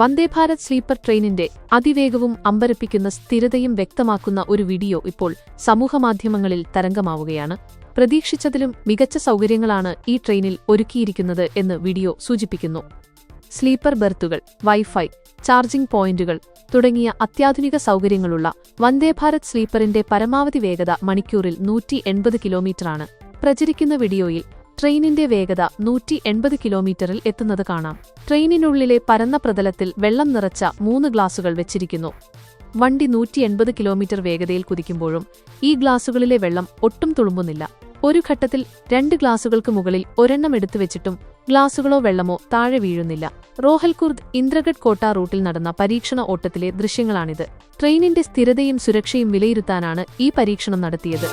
Vande Bharat sleeper ട്രെയിനിന്റെ അതിവേഗവും അമ്പരപ്പിക്കുന്ന സ്ഥിരതയും വ്യക്തമാക്കുന്ന ഒരു വീഡിയോ ഇപ്പോൾ സമൂഹമാധ്യമങ്ങളിൽ തരംഗമാവുകയാണ്. പ്രതീക്ഷിച്ചതിലും മികച്ച സൗകര്യങ്ങളാണ് ഈ ട്രെയിനിൽ ഒരുക്കിയിരിക്കുന്നത് എന്ന് വീഡിയോ സൂചിപ്പിക്കുന്നു. സ്ലീപ്പർ ബെർത്തുകൾ വൈഫൈ ചാർജിംഗ് പോയിന്റുകൾ തുടങ്ങിയ അത്യാധുനിക സൗകര്യങ്ങളുള്ള വന്ദേഭാരത് സ്ലീപ്പറിന്റെ പരമാവധി വേഗത മണിക്കൂറിൽ നൂറ്റി എൺപത് കിലോമീറ്ററാണ്. പ്രചരിക്കുന്ന വീഡിയോയിൽ ട്രെയിനിന്റെ വേഗത നൂറ്റി എൺപത് കിലോമീറ്ററിൽ എത്തുന്നത് കാണാം. ട്രെയിനിനുള്ളിലെ പരന്ന പ്രതലത്തിൽ വെള്ളം നിറച്ച മൂന്ന് ഗ്ലാസുകൾ വെച്ചിരിക്കുന്നു. വണ്ടി നൂറ്റി എൺപത് കിലോമീറ്റർ വേഗതയിൽ കുതിക്കുമ്പോഴും ഈ ഗ്ലാസുകളിലെ വെള്ളം ഒട്ടും തുളുമ്പുന്നില്ല. ഒരു ഘട്ടത്തിൽ രണ്ട് ഗ്ലാസുകൾക്ക് മുകളിൽ ഒരെണ്ണം എടുത്തു വെച്ചിട്ടും ഗ്ലാസുകളോ വെള്ളമോ താഴെ വീഴുന്നില്ല. റോഹൽകുർദ് ഇന്ദ്രഗഡ് കോട്ട റൂട്ടിൽ നടന്ന പരീക്ഷണ ഓട്ടത്തിലെ ദൃശ്യങ്ങളാണിത്. ട്രെയിനിന്റെ സ്ഥിരതയും സുരക്ഷയും വിലയിരുത്താനാണ് ഈ പരീക്ഷണം നടത്തിയത്.